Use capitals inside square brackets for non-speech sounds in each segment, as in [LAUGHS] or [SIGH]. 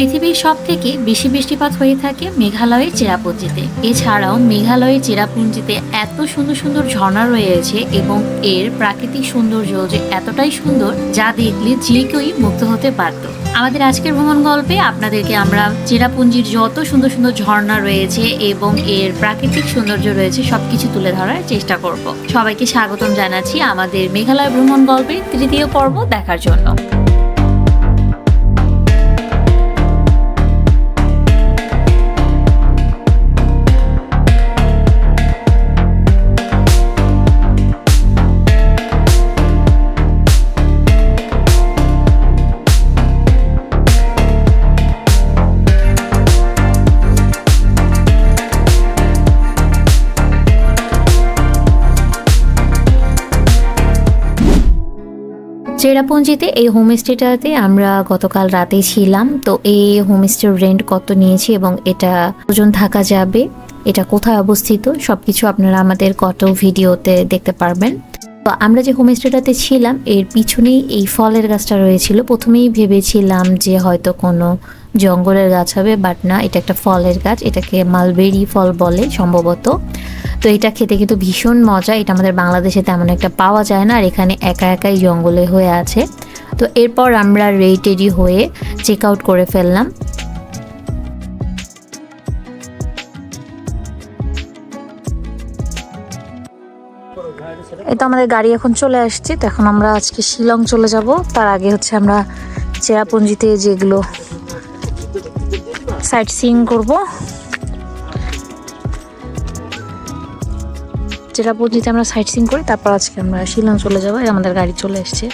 পৃথিবীর সব থেকে বেশি বৃষ্টিপাত হয়ে থাকে মেঘালয়ের চেরাপুঞ্জিতে। এছাড়াও মেঘালয়ের চেরাপুঞ্জিতে এত সুন্দর সুন্দর ঝর্ণা রয়েছে এবং এর প্রাকৃতিক সৌন্দর্য যে এতটাই সুন্দর, যা দেখলে যে কেউই মুগ্ধ হতে পারত। আমাদের আজকের ভ্রমণ গল্পে আপনাদেরকে আমরা চেরাপুঞ্জির যত সুন্দর সুন্দর ঝর্ণা রয়েছে এবং এর প্রাকৃতিক সৌন্দর্য রয়েছে সবকিছু তুলে ধরার চেষ্টা করব। সবাইকে স্বাগতম জানাচ্ছি আমাদের মেঘালয় ভ্রমণ গল্পের তৃতীয় পর্ব দেখার জন্য। চেরাপুঞ্জিতে, এই হোমস্টেটাতে আমরা গতকাল রাতে ছিলাম। তো এই হোমস্টের রেন্ট কত নিয়েছি এবং এটা ওজন থাকা যাবে, এটা কোথায় অবস্থিত, সবকিছু আপনারা আমাদের কত ভিডিওতে দেখতে পারবেন। তো আমরা যে হোমস্টেটাতে ছিলাম, এর পিছনেই এই ফলের গাছটা রয়েছিল। প্রথমেই ভেবেছিলাম যে হয়তো কোনো জঙ্গলের গাছ হবে বাট না, এটা একটা ফলের গাছ, এটাকে মালবেরি ফল বলে সম্ভবত। তো এটা খেতে কিন্তু ভীষণ মজা, এটা আমাদের বাংলাদেশে তেমন একটা পাওয়া যায় না, আর এখানে একা একাই জঙ্গলে হয়ে আছে। তো এরপর আমরা রেটেডি হয়ে চেক আউট করে ফেললাম। এই তো আমাদের গাড়ি এখন চলে আসছে, তো এখন আমরা আজকে শিলং চলে যাব। তার আগে হচ্ছে আমরা চেরাপুঞ্জিতে যেগুলো সাইট সিইং করব চেরাপুঞ্জিতে আমরা সাইট সিইং করি তারপর আজকে আমরা শিলং চলে যাব আমাদের গাড়ি চলে এসছে.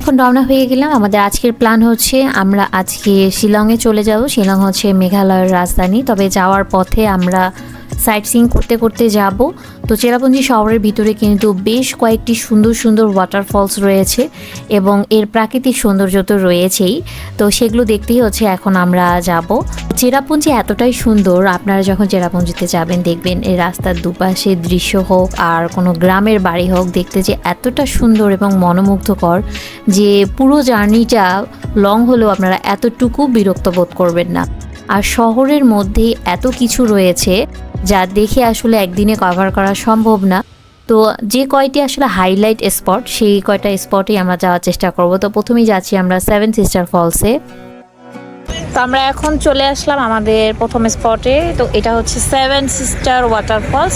এখন রওনা হয়ে গেলাম। আমাদের আজকের প্ল্যান হচ্ছে আমরা আজকে শিলংয়ে চলে যাব। শিলং হচ্ছে মেঘালয়ের রাজধানী। তবে যাওয়ার পথে আমরা সাইট সিইং করতে করতে যাব। তো চেরাপুঞ্জি শহরের ভিতরে কিন্তু বেশ কয়েকটি সুন্দর সুন্দর ওয়াটারফলস রয়েছে এবং এর প্রাকৃতিক সৌন্দর্য তো রয়েছেই। তো সেগুলো দেখতেই হচ্ছে এখন আমরা যাব। চেরাপুঞ্জি এতটাই সুন্দর, আপনারা যখন চেরাপুঞ্জিতে যাবেন দেখবেন এই রাস্তার দুপাশে দৃশ্য হোক আর কোনো গ্রামের বাড়ি হোক, দেখতে যে এতটা সুন্দর এবং মনোমুগ্ধকর যে পুরো জার্নিটা লং হলেও আপনারা এতটুকু বিরক্ত বোধ করবেন না। আর শহরের মধ্যে এত কিছু রয়েছে। যা দেখে আসলে একদিনে কভার করা সম্ভব না। তো যে কয়টি আসলে হাইলাইট স্পট সেই কয়টা স্পটেই আমরা যাওয়ার চেষ্টা করব। তো প্রথমেই যাচ্ছি আমরা সেভেন সিস্টার ফলসে তো আমরা এখন চলে আসলাম আমাদের প্রথম স্পটে তো এটা হচ্ছে সেভেন সিস্টার ওয়াটারফলস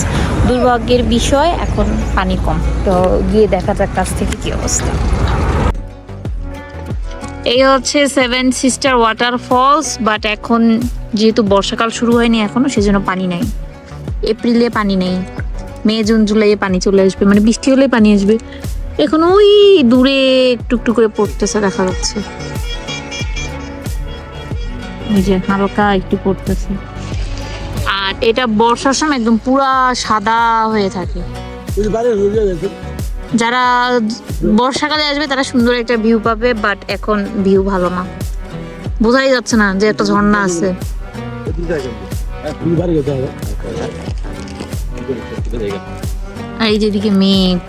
দুর্ভাগ্যের বিষয়, এখন পানি কম। তো গিয়ে দেখা যাক কাছ থেকে কি অবস্থা। এই হচ্ছে সেভেন সিস্টার ওয়াটারফলস বাট এখন যেহেতু বর্ষাকাল শুরু হয়নি এখনও, সেজন্য পানি নাই। এপ্রিলে পানি নেই। মে, জুন, জুলাইয়ে পানি চলে আসবে। মানে বৃষ্টি হলে পানি আসবে। এখন ওই দূরে একটু একটু করে পড়তেছে, দেখা যাচ্ছে। ওই যে হালকা একটু পড়তেছে। আর এটা বর্ষার সময় একদম পুরা সাদা হয়ে থাকে। যারা বর্ষাকালে আসবে, তারা সুন্দর একটা ভিউ পাবে বাট এখন ভিউ ভালো না। বোঝাই যাচ্ছে না যে একটা ঝর্ণা আছে। আর যেদিকে মেঘ।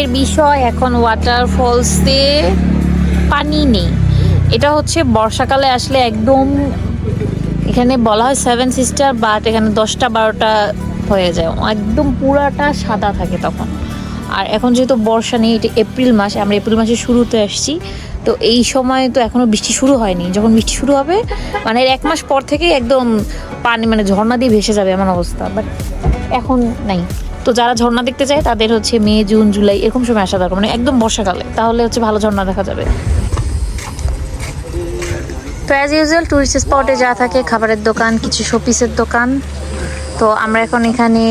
এর বিষয়, এখন ওয়াটারফলসে পানি নেই। এটা হচ্ছে বর্ষাকালে আসলে একদম এখানে বলা হয় সেভেন সিস্টার বাট এখানে দশটা বারোটা হয়ে যায়। একদম পুরাটা সাদা থাকে তখন। আর এখন যেহেতু বর্ষা নেই, এটা এপ্রিল মাস, আমরা এপ্রিল মাসের শুরুতে আসছি। তো এই সময় তো এখনও বৃষ্টি শুরু হয়নি। যখন বৃষ্টি শুরু হবে মানে এক মাস পর থেকেই একদম পানি মানে ঝর্ণা দিয়ে ভেসে যাবে এমন অবস্থা। বাট এখন নাই। তো যারা ঝর্ণা দেখতে চায়, তাদের হচ্ছে মে, জুন, জুলাই, এরকম সময় আসা দরকার। মানে একদম বর্ষাকালে। তাহলে হচ্ছে ভালো ঝর্ণা দেখা যাবে। তো অ্যাজ ইউজুয়াল টুরিস্ট স্পটে যা থাকে, খাবারের দোকান, কিছু শোপিসের দোকান। তো আমরা এখন এখানে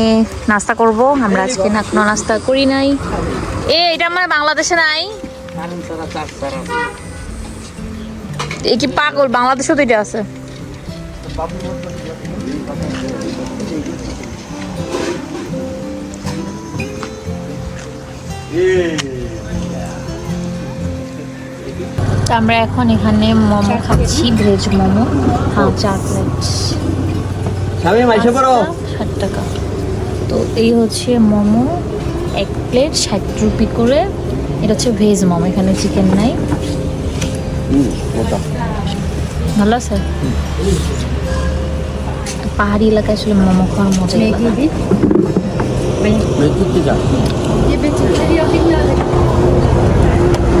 নাস্তা করব। আমরা আজকে না কোনো নাস্তা করি নাই। এ, এটা আমার বাংলাদেশে নাই। এই কি পাগল? বাংলাদেশেও তো এটা আছে। আমরা এখন এখানে মোমো খাচ্ছি, ভেজ মোমো। হ্যাঁ চার প্লেট সামনে মাইসে পড়ো ষাট টাকা। তো এই হচ্ছে মোমো এক প্লেট ষাট রুপি করে। এটা হচ্ছে ভেজ মোমো এখানে চিকেন নাই। ভালো আছে? পাহাড়ি এলাকায় আসলে মোমো খাওয়ার মজা লাগে। মেঘিতে যা।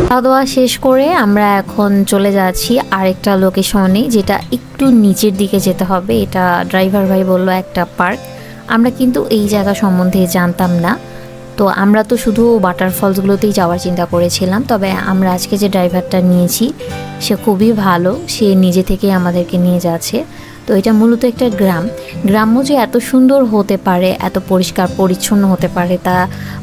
খাওয়া দাওয়া শেষ করে আমরা এখন চলে যাচ্ছি আরেকটা লোকেশনে যেটা একটু নিচের দিকে যেতে হবে। এটা ড্রাইভার ভাই বলল একটা পার্ক আমরা কিন্তু এই জায়গা সম্বন্ধে জানতাম না। তো আমরা তো শুধু ওয়াটারফলসগুলোতেই যাওয়ার চিন্তা করেছিলাম, তবে আমরা আজকে যে ড্রাইভারটা নিয়েছি, সে খুবই ভালো। সে নিজে থেকেই আমাদেরকে নিয়ে যাচ্ছে। তো এটা মূলত একটা গ্রাম। গ্রাম্য যে এত সুন্দর হতে পারে, এত পরিষ্কার পরিচ্ছন্ন হতে পারে তা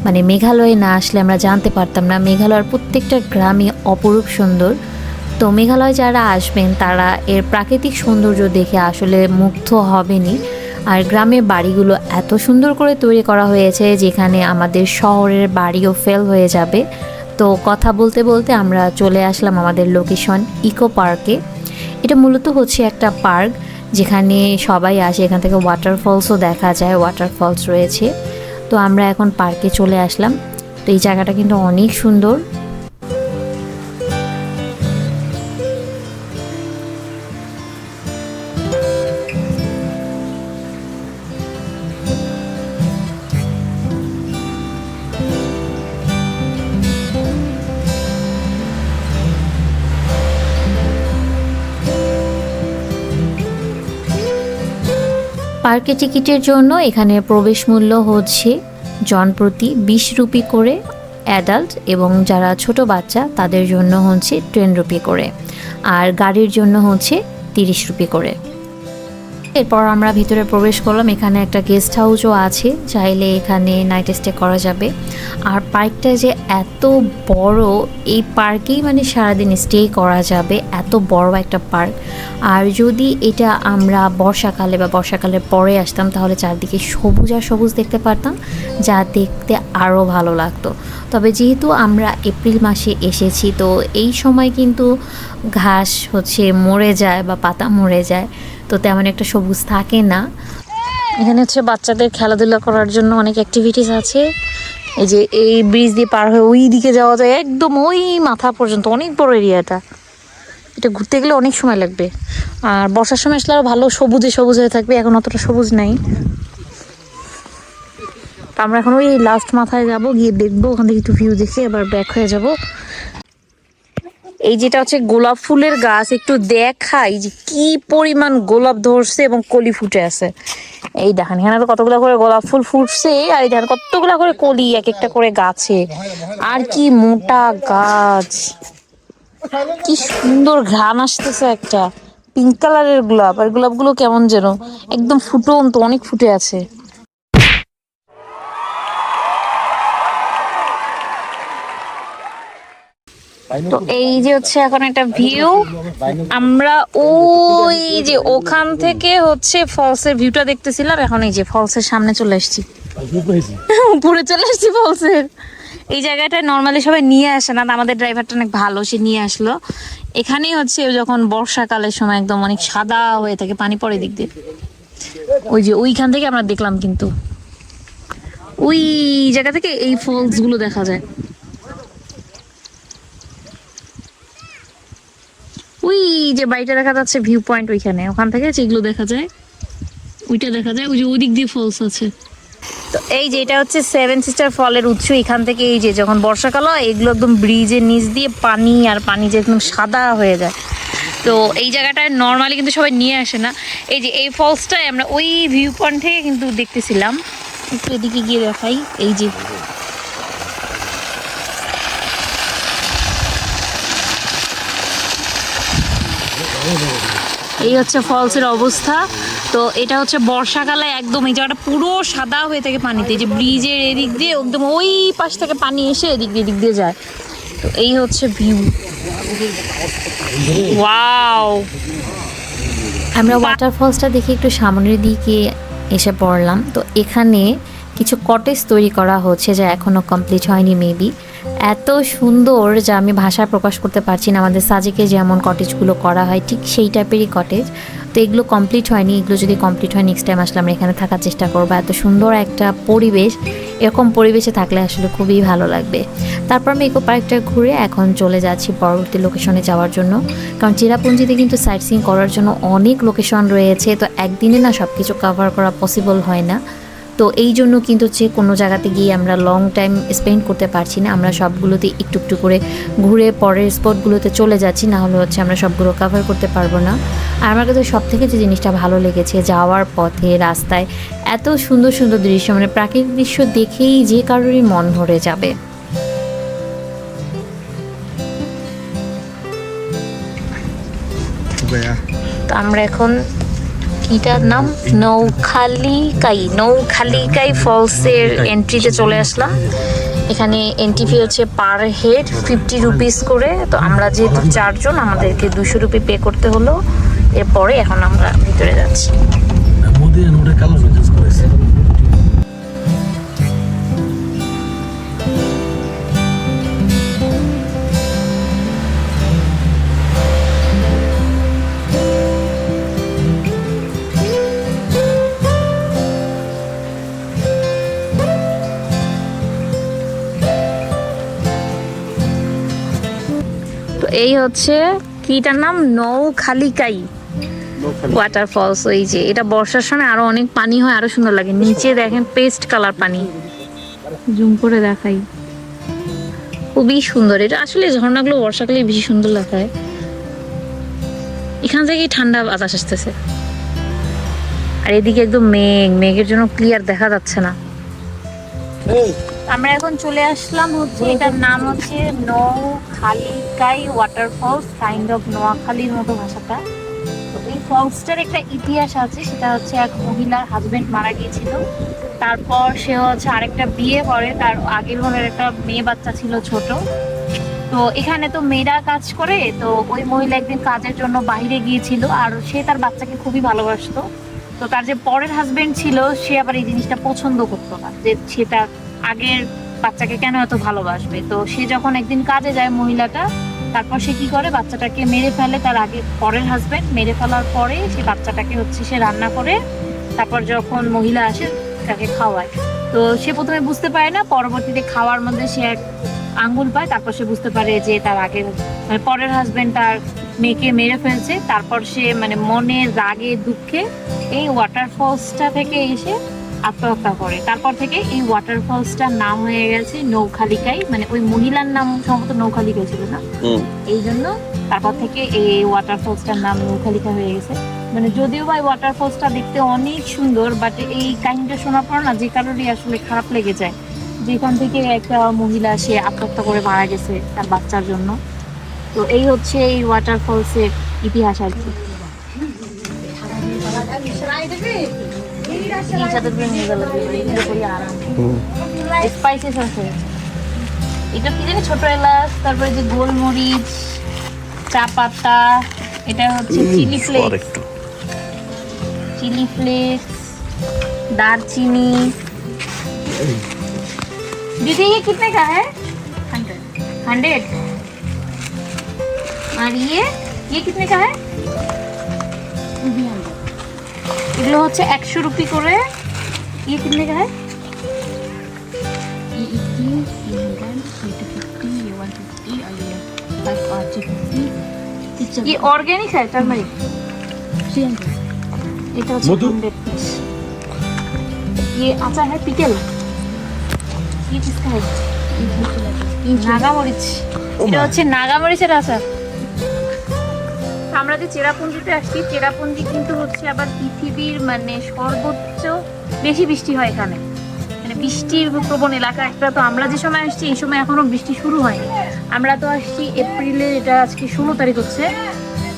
মানে মেঘালয়ে না আসলে আমরা জানতে পারতাম না। মেঘালয়ের প্রত্যেকটা গ্রামই অপরূপ সুন্দর। তো মেঘালয় যারা আসবেন, তারা এর প্রাকৃতিক সৌন্দর্য দেখে আসলে মুগ্ধ হবেনই। আর গ্রামের বাড়িগুলো এত সুন্দর করে তৈরি করা হয়েছে যেখানে আমাদের শহরের বাড়িও ফেল হয়ে যাবে। তো কথা বলতে বলতে আমরা চলে আসলাম আমাদের লোকেশন ইকো পার্কে। এটা মূলত হচ্ছে একটা পার্ক। যেখানে সবাই আসে, এখান থেকে ওয়াটারফলসও দেখা যায় ওয়াটারফলস রয়েছে। তো আমরা এখন পার্কে চলে আসলাম। তো এই জায়গাটা কিন্তু অনেক সুন্দর। পার্কে টিকিটের জন্য এখানে প্রবেশ মূল্য হচ্ছে জনপ্রতি বিশ রুপি করে অ্যাডাল্ট এবং যারা ছোট বাচ্চা তাদের জন্য হচ্ছে টেন রুপি করে, আর গাড়ির জন্য হচ্ছে তিরিশ রুপি করে। এরপর আমরা ভিতরে প্রবেশ করলাম, এখানে একটা গেস্ট হাউসও আছে, চাইলে এখানে নাইট স্টে করা যাবে। আর পার্কটা যে এত বড়, এই পার্কেই মানে সারাদিন স্টে করা যাবে, এত বড় একটা পার্ক। আর যদি এটা আমরা বর্ষাকালে বা বর্ষাকালের পরে আসতাম, তাহলে চারদিকে সবুজ আর সবুজ দেখতে পারতাম, যা দেখতে আরও ভালো লাগতো। তবে যেহেতু আমরা এপ্রিল মাসে এসেছি, তো এই সময় কিন্তু ঘাস হচ্ছে মরে যায় বা পাতা মরে যায়, তো তেমন একটা সবুজ থাকে না। এখানে হচ্ছে বাচ্চাদের খেলাধুলা করার জন্য অনেক অ্যাক্টিভিটিস আছে। এই যে এই ব্রিজ দিয়ে পার হয়ে ওই দিকে যাওয়া যায়, একদম ওই মাথা পর্যন্ত, অনেক বড় এরিয়াটা এটা। ঘুরতে গেলে অনেক সময় লাগবে। আর বর্ষার সময় আসলে আরও ভালো সবুজে সবুজ হয়ে থাকবে, এখন অতটা সবুজ নাই। আমরা এখন ওই লাস্ট মাথায় যাব, গিয়ে দেখব, ওখান থেকে একটু ভিউ দেখে আবার ব্যাক হয়ে যাব। এই যেটা হচ্ছে গোলাপ ফুলের গাছ, একটু দেখাই যে কি পরিমাণ গোলাপ ধরছে এবং কলি ফুটে আছে। এই দেখেন, এখানে কতগুলা করে গোলাপ ফুল ফুটছে, আর এই দেখেন কতগুলো করে কলি এক একটা করে গাছে। আর কি মোটা গাছ। কি সুন্দর ঘ্রাণ আসতেছে একটা। পিঙ্ক কালারের গোলাপ, আর গোলাপগুলো কেমন যেন। একদম ফুটন্ত, অনেক ফুটে আছে। তো এই যে হচ্ছে এখন একটা ভিউ আমরা ওই যে ওখান থেকে হচ্ছে ফলসের ভিউটা দেখতেছিলাম এখন এই যে ফলসের সামনে চলে এসেছি উপরে চলে এসেছি ফলসের এই জায়গাটা নর্মালি সবাই নিয়ে আসে না আমাদের ড্রাইভারটা অনেক ভালো, সে নিয়ে আসলো। এখানেই হচ্ছে যখন বর্ষাকালের সময় একদম অনেক সাদা হয়ে থাকে, পানি পড়ে দিক দিয়ে। ওই যে ওইখান থেকে আমরা দেখলাম কিন্তু। ওই জায়গা থেকে এই ফলসগুলো দেখা যায়। ওই যে বাড়িটা দেখা যাচ্ছে ভিউ পয়েন্ট ওইখানে, ওখান থেকে যেগুলো দেখা যায়, ওইটা দেখা যায়, ওই যে ওই দিক দিয়ে ফলস আছে। তো এই যে এটা হচ্ছে সেভেন সিস্টার ফলের উৎস, এখান থেকে এই যে যখন বর্ষাকাল হয়, এগুলো একদম ব্রিজের নিচ দিয়ে পানি আর পানি যে একদম সাদা হয়ে যায়। তো এই জায়গাটায় নর্মালি কিন্তু সবাই নিয়ে আসে না। এই যে এই ফলসটাই আমরা ওই ভিউ পয়েন্ট থেকে কিন্তু দেখতেছিলাম। একটু এদিকে গিয়ে দেখাই, এই যে এই হচ্ছে ফলসের অবস্থা। তো এটা হচ্ছে বর্ষাকালে একদম এই জায়গাটা পুরো সাদা হয়ে থাকে পানিতে। যে ব্রিজের এদিক দিয়ে একদম ওই পাশ থেকে পানি এসে এদিক দিয়ে এদিক দিয়ে যায়। তো এই হচ্ছে ভিউ। ওয়াও! আমরা ওয়াটারফলসটা দেখে একটু সামনের দিকে এসে পড়লাম। তো এখানে কিছু কটেজ তৈরি করা হচ্ছে যা এখনও কমপ্লিট হয়নি মেবি এত সুন্দর যা আমি ভাষায় প্রকাশ করতে পারছি না। আমাদের সাজেকে যেমন কটেজগুলো করা হয়, ঠিক সেই টাইপেরই কটেজ তো এগুলো কমপ্লিট হয়নি, এগুলো যদি কমপ্লিট হয় নেক্সট টাইম আসলে আমরা এখানে থাকার চেষ্টা করব। এত সুন্দর একটা পরিবেশ, এরকম পরিবেশে থাকলে আসলে খুবই ভালো লাগবে। তারপর আমি ইকো পার্কটা ঘুরে এখন চলে যাচ্ছি পরবর্তী লোকেশনে যাওয়ার জন্য। কারণ চিরাপুঞ্জিতে কিন্তু সাইট সিং করার জন্য অনেক লোকেশন রয়েছে। তো একদিনে না সব কিছু কভার করা পসিবল হয় না। তো এই জন্য কিন্তু হচ্ছে কোনো জায়গাতে গিয়ে আমরা লং টাইম স্পেন্ড করতে পারছি না। আমরা সবগুলোতে একটু একটু করে ঘুরে পরের স্পটগুলোতে চলে যাচ্ছি না হলে হচ্ছে আমরা সবগুলো কভার করতে পারব না। আর আমার কাছে সব থেকে যে জিনিসটা ভালো লেগেছে যাওয়ার পথে রাস্তায় এত সুন্দর সুন্দর দৃশ্য মানে প্রাকৃতিক দৃশ্য দেখেই যে কারোরই মন ভরে যাবে। তো আমরা এখন এটার নাম নৌখালিকাই। নৌখালিকাই ফলসের এন্ট্রিতে চলে আসলাম। এখানে এন্ট্রি ফি হচ্ছে পার হেড ফিফটি রুপিস করে। তো আমরা যেহেতু চারজন আমাদেরকে দুশো রুপি পে করতে হলো। এরপরে এখন আমরা ভিতরে যাচ্ছি। এই হচ্ছে কিটার নাম? নৌখালিকাই। ওয়াটারফলস ওই যে এটা বর্ষার সময় আরও অনেক পানি হয় আরও সুন্দর লাগে। নিচে দেখেন পেস্ট কালার পানি। জুম করে দেখাই। খুবই সুন্দর। এটা আসলে ঝর্ণাগুলো বর্ষাকালে বেশি সুন্দর দেখায় এখান থেকেই ঠান্ডা বাতাস আসতেছে। আর এদিকে একদম মেঘ। মেঘের জন্য ক্লিয়ার দেখা যাচ্ছে না। আমরা এখন চলে আসলাম হচ্ছে, এটার নাম হচ্ছে নৌখালিকাই ওয়াটারফলস কাইন্ড অফ নোয়াখালীর মতো ভাষাটা। তো এই ফলসটার একটা ইতিহাস আছে, সেটা হচ্ছে এক মহিলার হাজবেন্ড মারা গিয়েছিল। তারপর সে হচ্ছে আরেকটা বিয়ে করে, তার আগের ঘরের একটা মেয়ে বাচ্চা ছিল ছোট। তো এখানে তো মেয়েরা কাজ করে, তো ওই মহিলা একদিন কাজের জন্য বাইরে গিয়েছিল, আর সে তার বাচ্চাকে খুবই ভালোবাসতো। তো তার যে পরের হাজবেন্ড ছিল, সে আবার এই জিনিসটা পছন্দ করতো না, যে সে তার আগের বাচ্চাকে কেন এত ভালোবাসবে? তো সে যখন একদিন কাজে যায় মহিলাটা, তারপর সে কি করে? বাচ্চাটাকে মেরে ফেলে তার আগে পরের হাজবেন্ড মেরে ফেলার পরে সে বাচ্চাটাকে হচ্ছে সে রান্না করে, তারপর যখন মহিলা আসে তাকে খাওয়ায়। তো সে প্রথমে বুঝতে পারে না, পরবর্তীতে খাওয়ার মধ্যে সে এক আঙ্গুল পায়, তারপর সে বুঝতে পারে যে তার আগে মানে পরের হাজবেন্ড তার মেয়েকে মেরে ফেলছে, তারপর সে মানে মনে, রাগে, দুঃখে এই ওয়াটারফলসটা থেকে এসে আত্মহত্যা করে। তারপর থেকে এই ওয়াটারফলসটার নাম হয়ে গেছে নৌখালিকাই মানে ওই মহিলার নাম সম্ভবত নৌখালিকাই ছিল না? এই জন্য তারপর থেকে এই ওয়াটারফলসটার নাম নৌখালিকা হয়ে গেছে। মানে যদিও বা ওয়াটারফলসটা দেখতে অনেক সুন্দর বাট এই কাহিনীটা শোনার পর না যে কারোরই আসলে খারাপ লেগে যায়। যেখান থেকে একটা মহিলা সে আত্মহত্যা করে মারা গেছে তার বাচ্চার জন্য। তো এই হচ্ছে এই ওয়াটারফলসের ইতিহাস আর কি। স্পাইসেস আছে এটা কি জানি ছোট এলাচ তারপরে যে গোলমরিচ চা পাতা এটা হচ্ছে চিলি ফ্লেক্স চিলি ফ্লেক্স दालचीनी दीदी ये कितने का है हंड्रेड और ये ये कितने का है এগুলো হচ্ছে একশো রুপি করে ইয়ে কিতনে का है ये इतनी ये हंड्रेड ये टू फिफ्टी ये वन फिफ्टी और ये फाइव और थ्री फिफ्टी ये ऑर्गेनिक है टर्मरिक थ्री हंड्रेड এটা হচ্ছে মধু? হান্ড্রেড পিস ये আচার है পিকল ये किसका है নাগামরিচ এটা হচ্ছে নাগামরিচের আচার আমরা যে চেরাপুঞ্জিতে আসছি, চেরাপুঞ্জি কিন্তু হচ্ছে আবার পৃথিবীর মানে সর্বোচ্চ বেশি বৃষ্টি হয় এখানে। মানে বৃষ্টির প্রবণ এলাকা একটা। তো আমরা যে সময় আসছি, এই সময় এখনও বৃষ্টি শুরু হয়নি। আমরা তো আসছি এপ্রিলে, এটা আজকে ষোলো তারিখ হচ্ছে।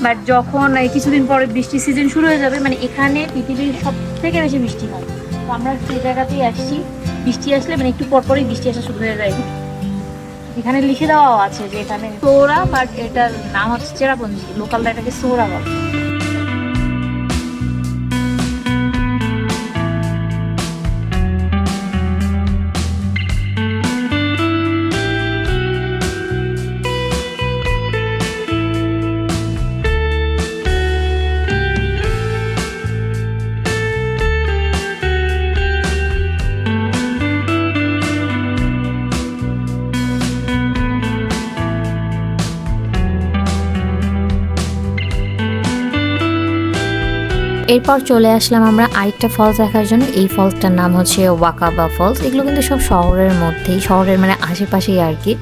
বাট যখন কিছুদিন পরে বৃষ্টি সিজন শুরু হয়ে যাবে মানে এখানে পৃথিবীর সব থেকে বেশি বৃষ্টি হয়। তো আমরা সেই জায়গাতেই আসছি। বৃষ্টি আসলে মানে একটু পরপরই বৃষ্টি আসা শুরু হয়ে যায়। এখানে লিখে দেওয়াও আছে যে এখানে সোরা বাট এটার নাম হচ্ছে চেরাপুঞ্জি, লোকালটা এটাকে সোরা বলে। এরপর চলে আসলাম আমরা আরেকটা ফলস দেখার জন্য। এই ফলসটার নাম হচ্ছে ওয়াকাবা ফলস এগুলো কিন্তু সব শহরের মধ্যেই, শহরের মানে আশেপাশেই আর কি।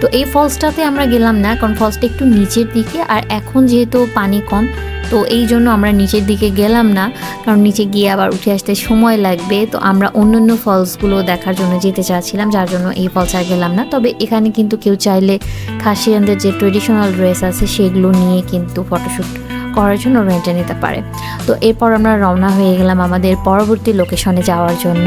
তো এই ফলসটাতে আমরা গেলাম না, কারণ ফলসটা একটু নিচের দিকে। আর এখন যেহেতু পানি কম, তো এই জন্য আমরা নিচের দিকে গেলাম না, কারণ নিচে গিয়ে আবার উঠে আসতে সময় লাগবে। তো আমরা অন্য অন্য ফলসগুলো দেখার জন্য যেতে চাচ্ছিলাম, যার জন্য এই ফলস আর গেলাম না। তবে এখানে কিন্তু কেউ চাইলে খাসিয়ানদের যে ট্রেডিশনাল ড্রেস আছে, সেগুলো নিয়ে কিন্তু ফটোশ্যুট করার জন্য রেন্টে নিতে পারে। তো এরপর আমরা রওনা হয়ে গেলাম আমাদের পরবর্তী লোকেশনে যাওয়ার জন্য।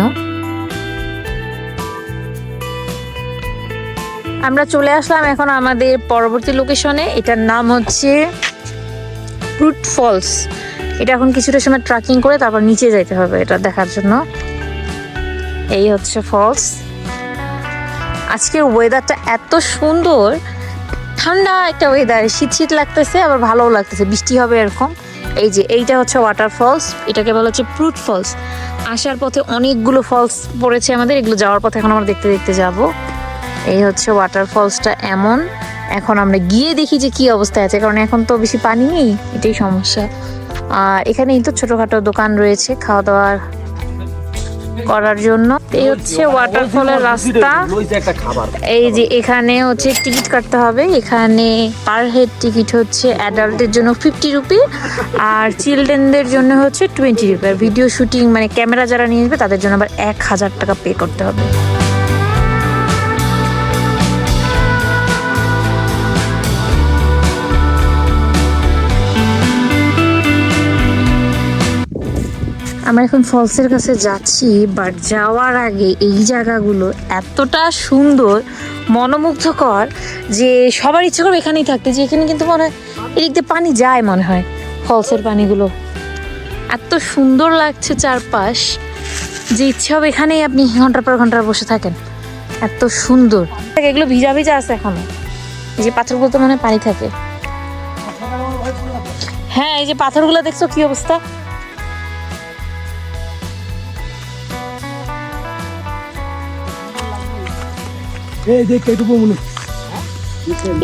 আমরা চলে আসলাম এখন আমাদের পরবর্তী লোকেশনে এটার নাম হচ্ছে ফ্রুট ফলস এটা এখন কিছুটা সময় ট্রাকিং করে তারপর নিচে যাইতে হবে এটা দেখার জন্য। এই হচ্ছে ফলস আজকের ওয়েদারটা এত সুন্দর ঠান্ডা একটা ওয়েদার শীত শীত লাগতেছে, আবার ভালোও লাগতেছে, বৃষ্টি হবে এরকম। এই যে, এইটা হচ্ছে ওয়াটার ফলস এটাকে বলা হচ্ছে ফ্রুট ফলস আসার পথে অনেকগুলো ফলস পড়েছে আমাদের, এগুলো যাওয়ার পথে এখন আমরা দেখতে দেখতে যাব। এই হচ্ছে ওয়াটার ফলসটা এমন। এখন আমরা গিয়ে দেখি যে কি অবস্থায় আছে, কারণ এখন তো বেশি পানি নেই, এটাই সমস্যা। আর এখানেই তো ছোটোখাটো দোকান রয়েছে খাওয়া দাওয়ার করার জন্য। এই হচ্ছে ওয়াটারফলের রাস্তা। এই যে এখানে হচ্ছে টিকিট কাটতে হবে। এখানে পার হেড টিকিট হচ্ছে অ্যাডাল্টের জন্য ফিফটি রুপি আর চিলড্রেনদের জন্য হচ্ছে টোয়েন্টি রুপি আর ভিডিও শুটিং মানে ক্যামেরা যারা নিয়ে আসবে, তাদের জন্য আবার এক হাজার টাকা পে করতে হবে। আমরা এখন ফলসের কাছে যাচ্ছি বাট যাওয়ার আগে এই জায়গাগুলো এতটা সুন্দর, মনোমুগ্ধকর যে সবার ইচ্ছে করবে এখানেই থাকতে, যে এখানে কিন্তু মনে হয় এদিক দিয়ে পানি যায় মনে হয়, ফলসের পানিগুলো। এত সুন্দর লাগছে চারপাশ, যে ইচ্ছে হবে এখানেই আপনি ঘণ্টার পর ঘণ্টা বসে থাকেন। এত সুন্দর। এগুলো ভিজা ভিজা আছে এখনও। যে পাথরগুলো তো মনে হয় পানি থাকে। হ্যাঁ এই যে পাথরগুলো দেখছ কি অবস্থা? এই একটু মনে।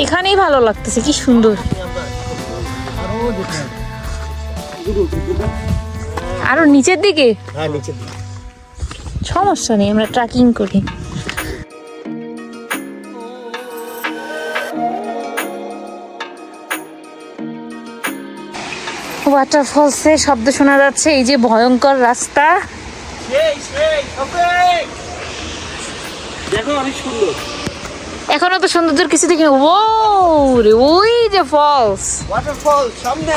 এখানেই ভালো লাগতেছে কি সুন্দর। আরও নিচের দিকে? হ্যাঁ সমস্যা নেই আমরা ট্রেকিং করি। ওয়াটারফলসে শব্দ শোনা যাচ্ছে এই যে ভয়ঙ্কর রাস্তা। দেখো অনেক সুন্দর। এখনও তো সৌন্দর্যের কিছু দেখিনি ও রে ওই যে ফলস ওয়াটারফল সামনে।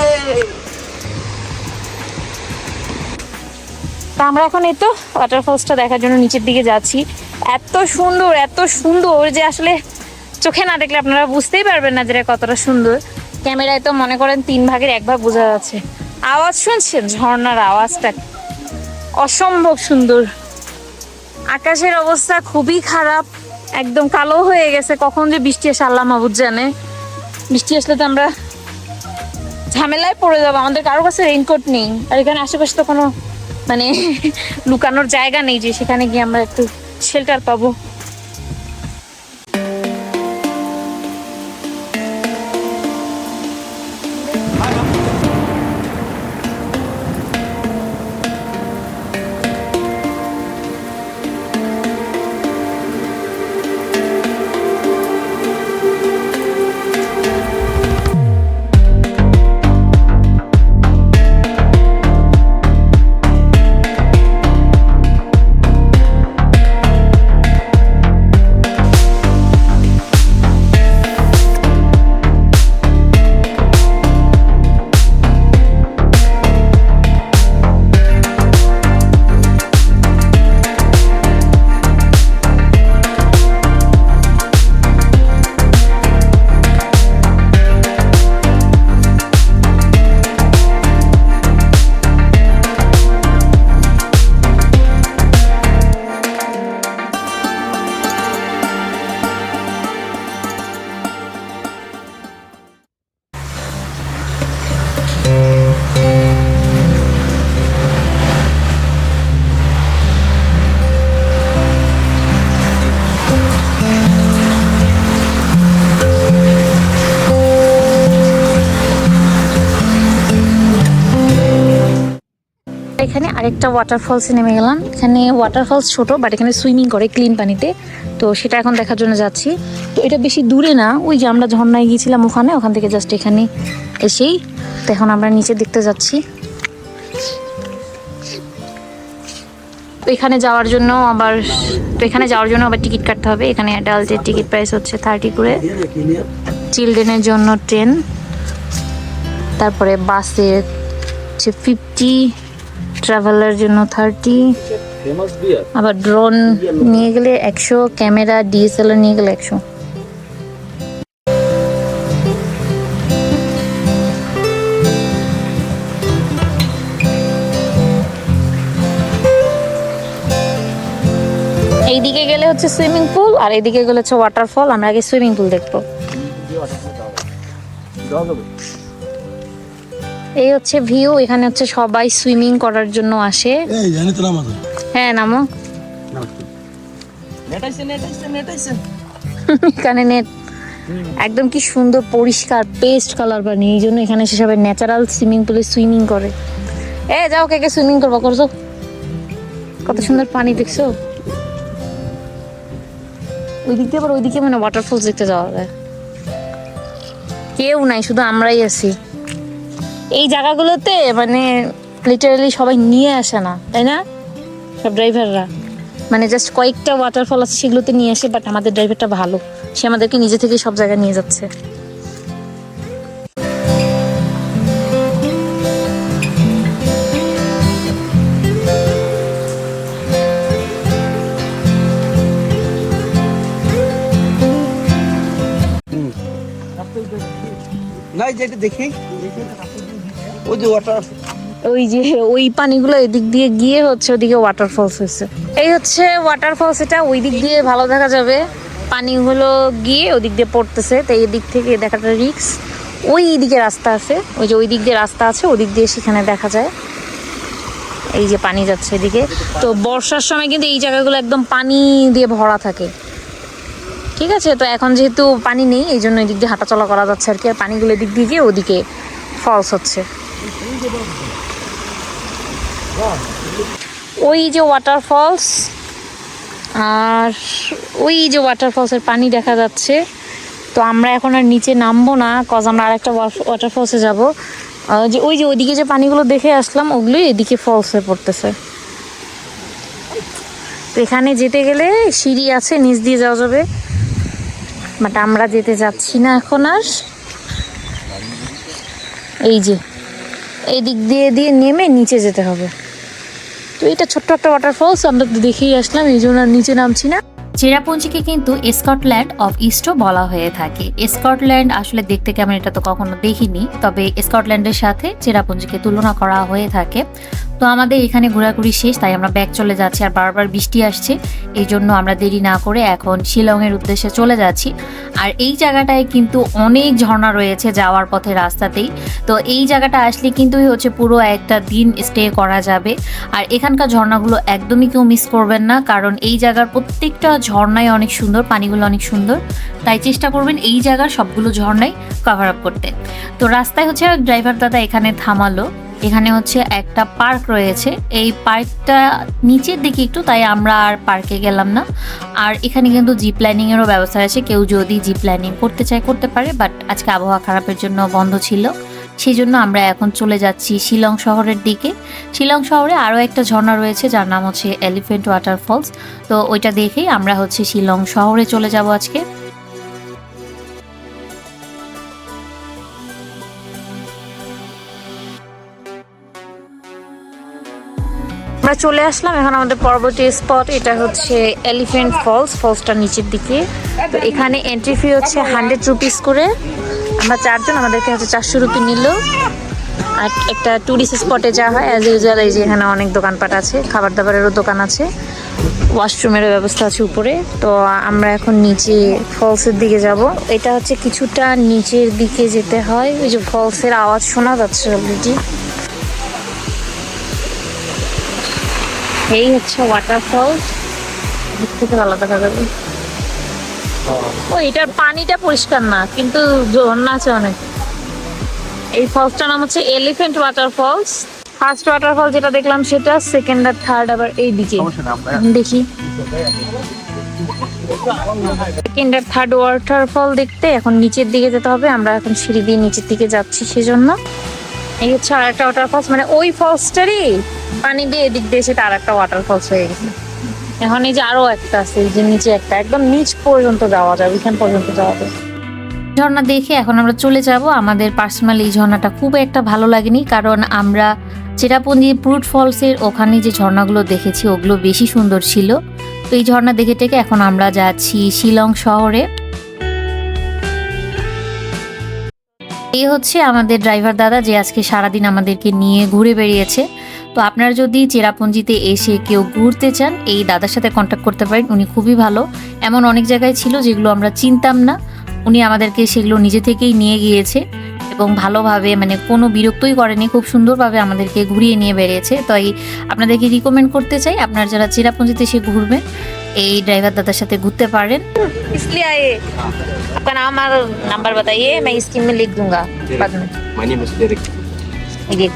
তা আমরা এখন এই তো ওয়াটারফলসটা দেখার জন্য নিচের দিকে যাচ্ছি। এত সুন্দর এত সুন্দর যে আসলে চোখে না দেখলে আপনারা বুঝতেই পারবেন না যে কতটা সুন্দর। ক্যামেরায় তো মনে করেন তিন ভাগের এক ভাগ বোঝা যাচ্ছে। আওয়াজ শুনছেন? ঝর্ণার আওয়াজটা। অসম্ভব সুন্দর। আকাশের অবস্থা খুবই খারাপ। একদম কালো হয়ে গেছে। কখন যে বৃষ্টি আসে আল্লাহ মাহবুদ জানে। বৃষ্টি আসলে তো আমরা ঝামেলায় পড়ে যাব। আমাদের কারও কাছে রেইনকোট নেই। আর এখানে আশেপাশে তো কোনো মানে [LAUGHS] লুকানোর জায়গা নেই যে সেখানে গিয়ে আমরা একটু শেল্টার পাবো। আরেকটা ওয়াটারফলসে নেমে গেলাম। এখানে ওয়াটারফলস ছোট বাট এখানে সুইমিং করে ক্লিন পানিতে। তো সেটা এখন দেখার জন্য যাচ্ছি। তো এটা বেশি দূরে না, ওই যে আমরা ঝর্ণায় গিয়েছিলাম ওখানে, ওখান থেকে জাস্ট এখানে এসেই। তো এখন আমরা নিচে দেখতে যাচ্ছি। এখানে যাওয়ার জন্য আবার, তো এখানে যাওয়ার জন্য আবার টিকিট কাটতে হবে। এখানে অ্যাডাল্টের টিকিট প্রাইস হচ্ছে থার্টি করে। চিলড্রেনের জন্য টেন তারপরে বাসে হচ্ছে ফিফটি ট্রাভেলার জন্য থার্টি আবার ড্রোন নিয়ে গেলে একশো ক্যামেরা ডিএসএলআর নিয়ে গেলে একশো। এইদিকে গেলে হচ্ছে সুইমিং পুল আর এইদিকে গেলে হচ্ছে ওয়াটারফল আমরা আগে সুইমিং পুল দেখব। এই হচ্ছে ভিউ এখানে হচ্ছে সবাই সুইমিং করার জন্য আসে। এই জানি তো নামাজ হ্যাঁ নামো। নেটাইছে নেটাইছে নেটাইছে। এখানে নেট একদম কি সুন্দর পরিষ্কার পেস্ট কালার পানি এই জন্য এখানে এসে সবাই ন্যাচারাল সুইমিং পুলে সুইমিং করে। এ যাও কে কে সুইমিং করব করছ? কত সুন্দর পানি দেখছ? ওই দিক দিয়ে আবার ওইদিকে মানে ওয়াটারফলস দেখতে যাওয়া যায়। কেউ নাই শুধু আমরাই আছি। এই জায়গাগুলোতে মানে লিটারালি সবাই নিয়ে আসে না, তাই না? সব ড্রাইভাররা মানে জাস্ট কয়েকটা ওয়াটারফল আছে সেগুলোতে নিয়ে আসে বাট আমাদের ড্রাইভারটা ভালো। সে আমাদেরকে নিজে থেকে সব জায়গায় নিয়ে যাচ্ছে। যেটা দেখি। ওই যে ওয়াটার ওই যে, ওই পানিগুলো এদিক দিয়ে গিয়ে হচ্ছে ওদিকে ওয়াটারফলস হয়েছে। এই হচ্ছে ওয়াটারফলস এটা ওই দিক দিয়ে ভালো দেখা যাবে। পানিগুলো গিয়ে ওদিক দিয়ে পড়তেছে, তো এই দিক থেকে দেখাটা রিক্স ওই দিকে রাস্তা আছে, ওই যে ওই দিক দিয়ে রাস্তা আছে, ওদিক দিয়ে সেখানে দেখা যায়। এই যে পানি যাচ্ছে এদিকে। তো বর্ষার সময় কিন্তু এই জায়গাগুলো একদম পানি দিয়ে ভরা থাকে। ঠিক আছে? তো এখন যেহেতু পানি নেই, এই জন্য এদিক দিয়ে হাঁটাচলা করা যাচ্ছে আর কি, আর পানিগুলো এদিক দিয়ে গিয়ে ওদিকে ফলস হচ্ছে। ওই যে ওয়াটারফলস আর ওই যে ওয়াটারফলসের পানি দেখা যাচ্ছে। তো আমরা এখন আর নিচে নামবো না কজ আমরা আর আরেকটা ওয়াটারফলসে যাব। যে ওই যে ওইদিকে যে পানিগুলো দেখে আসলাম, ওগুলোই এদিকে ফলসে পড়তেছে। এখানে যেতে গেলে সিঁড়ি আছে, নিচ দিয়ে যাওয়া যাবে। বাট আমরা যেতে যাচ্ছি না এখন আর। এই যে। এই দিক দিয়ে দিয়ে নেমে নিচে যেতে হবে। তো এটা ছোট্ট একটা ওয়াটারফলস আমরা তো দেখেই আসলাম, এই জন্য আর নিচে নামছি না। চেরাপুঞ্জিকে কিন্তু স্কটল্যান্ড অফ ইস্টও বলা হয়ে থাকে। স্কটল্যান্ড আসলে দেখতে কেমন এটা তো কখনো দেখিনি, তবে স্কটল্যান্ডের সাথে চেরাপুঞ্জিকে তুলনা করা হয়ে থাকে। তো আমাদের এখানে ঘোরাঘুরি শেষ, তাই আমরা ব্যাক চলে যাচ্ছি আর বারবার বৃষ্টি আসছে। এই জন্য আমরা দেরি না করে এখন শিলংয়ের উদ্দেশ্যে চলে যাচ্ছি। আর এই জায়গাটায় কিন্তু অনেক ঝর্ণা রয়েছে যাওয়ার পথে রাস্তাতেই। তো এই জায়গাটা আসলে কিন্তু হচ্ছে পুরো একটা দিন স্টে করা যাবে। আর এখানকার ঝর্ণাগুলো একদমই কেউ মিস করবেন না, কারণ এই জায়গার প্রত্যেকটা ঝর্ণাই অনেক সুন্দর, পানিগুলো অনেক সুন্দর। তাই চেষ্টা করবেন এই জায়গার সবগুলো ঝর্ণাই কভার আপ করতে। তো রাস্তায় হচ্ছে ড্রাইভার দাদা এখানে থামালো। এখানে হচ্ছে একটা পার্ক রয়েছে। এই পার্কটা নিচের দিকে একটু, তাই আমরা আর পার্কে গেলাম না। আর এখানে কিন্তু জি প্ল্যানিংয়েরও ব্যবস্থা আছে। কেউ যদি জি প্ল্যানিং করতে চায়, করতে পারে, বাট আজকে আবহাওয়া খারাপের জন্য বন্ধ ছিল। সেই জন্য আমরা এখন চলে যাচ্ছি শিলং শহরের দিকে। শিলং শহরে আরও একটা ঝর্ণা রয়েছে, যার নাম হচ্ছে এলিফেন্ট ওয়াটারফলস। তো ওইটা দেখেই আমরা হচ্ছে শিলং শহরে চলে যাব আজকে। আমরা চলে আসলাম এখন আমাদের পরবর্তী স্পট এটা হচ্ছে এলিফেন্ট ফলস ফলসটা নিচের দিকে। তো এখানে এন্ট্রি ফি হচ্ছে হান্ড্রেড রুপিস করে। আমরা চারজন, আমাদেরকে হচ্ছে চারশো রুপি নিল। আর একটা ট্যুরিস্ট স্পটে যা হয়। অ্যাজ ইউজুয়াল এই যে এখানে অনেক দোকানপাট আছে খাবার দাবারেরও দোকান আছে। ওয়াশরুমেরও ব্যবস্থা আছে উপরে। তো আমরা এখন নিচে ফলসের দিকে যাব। এটা হচ্ছে কিছুটা নিচের দিকে যেতে হয়। ওই যে ফলসের আওয়াজ শোনা যাচ্ছে অলরেডি এই হচ্ছে ওয়াটারফল থেকে ভালো দেখা যাবে ও এটার পানিটা পরিষ্কার না কিন্তু ঝর্ণা আছে অনেক। এই ফলসটার নাম হচ্ছে Elephant Water Falls first waterfall যেটা দেখলাম সেটা সেকেন্ড আর থার্ড আবার এই দিকে দেখি। সেকেন্ড আর থার্ড ওয়াটারফল দেখতে এখন নিচের দিকে যেতে হবে। আমরা এখন সিঁড়ি দিয়ে নিচের দিকে যাচ্ছি সেজন্য। এই হচ্ছে আর একটা ওয়াটারফলস মানে ওই ফলসটারই পানি দিয়ে এদিক দিয়ে সেটা আর একটা ওয়াটারফলস হয়ে গেছে। এখন এই যে আরও একটা আছে যে নিচে একটা, একদম নিচ পর্যন্ত যাওয়া যাবে এখান পর্যন্ত যাওয়া যাবে ঝর্ণা দেখে এখন আমরা চলে যাব। আমাদের পার্সোনালি এই ঝর্ণাটা খুব একটা ভালো লাগেনি, কারণ আমরা চেরাপুঞ্জি ব্রুট ফলসের ওখানে যে ঝর্ণাগুলো দেখেছি, ওগুলো বেশি সুন্দর ছিল। তো এই ঝর্ণা দেখে টেকে এখন আমরা যাচ্ছি শিলং শহরে। এই হচ্ছে আমাদের ড্রাইভার দাদা যে আজকে সারাদিন আমাদেরকে নিয়ে ঘুরে বেরিয়েছে তো আপনারা যদি চেরাপুঞ্জিতে এসে কেউ ঘুরতে চান, এই দাদার সাথে কন্ট্যাক্ট করতে পারেন, উনি খুবই ভালো। এমন অনেক জায়গায় ছিল যেগুলো আমরা চিনতাম না। উনি আমাদেরকে সেগুলো নিজে থেকেই নিয়ে গিয়েছে এবং ভালোভাবে মানে কোনো বিরক্তই করেনি, খুব সুন্দরভাবে আমাদেরকে ঘুরিয়ে নিয়ে বেরিয়েছে তাই আপনাদেরকে রিকমেন্ড করতে চাই, আপনারা যারা চেরাপুঞ্জিতে এসে ঘুরবেন এই ড্রাইভার দাদার সাথে ঘুরতে পারেন इसलिए आए आपका नाम और नंबर बताइए मैं स्क्रीन में लिख दूंगा बाद में My name is Derek. ये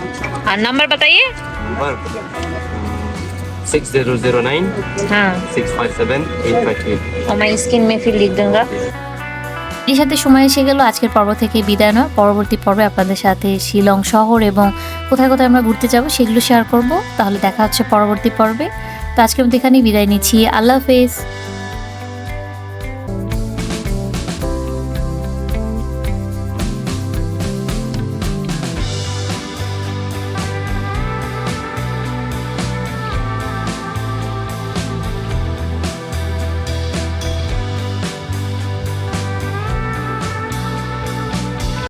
और नंबर बताइए Number six zero zero nine हाँ six five seven eight five eight. और मैं स्क्रीन में फिर लिख दूंगा এর সাথে সময় এসে গেল আজকের পর্ব থেকে বিদায় নয় পরবর্তী পর্বে আপনাদের সাথে শিলং শহর এবং কোথায় কোথায় আমরা ঘুরতে যাব সেগুলো শেয়ার করব তাহলে দেখা হচ্ছে পরবর্তী পর্বে তো আজকে আমি এখানেই বিদায় নিচ্ছি। আল্লাহ হাফেজ।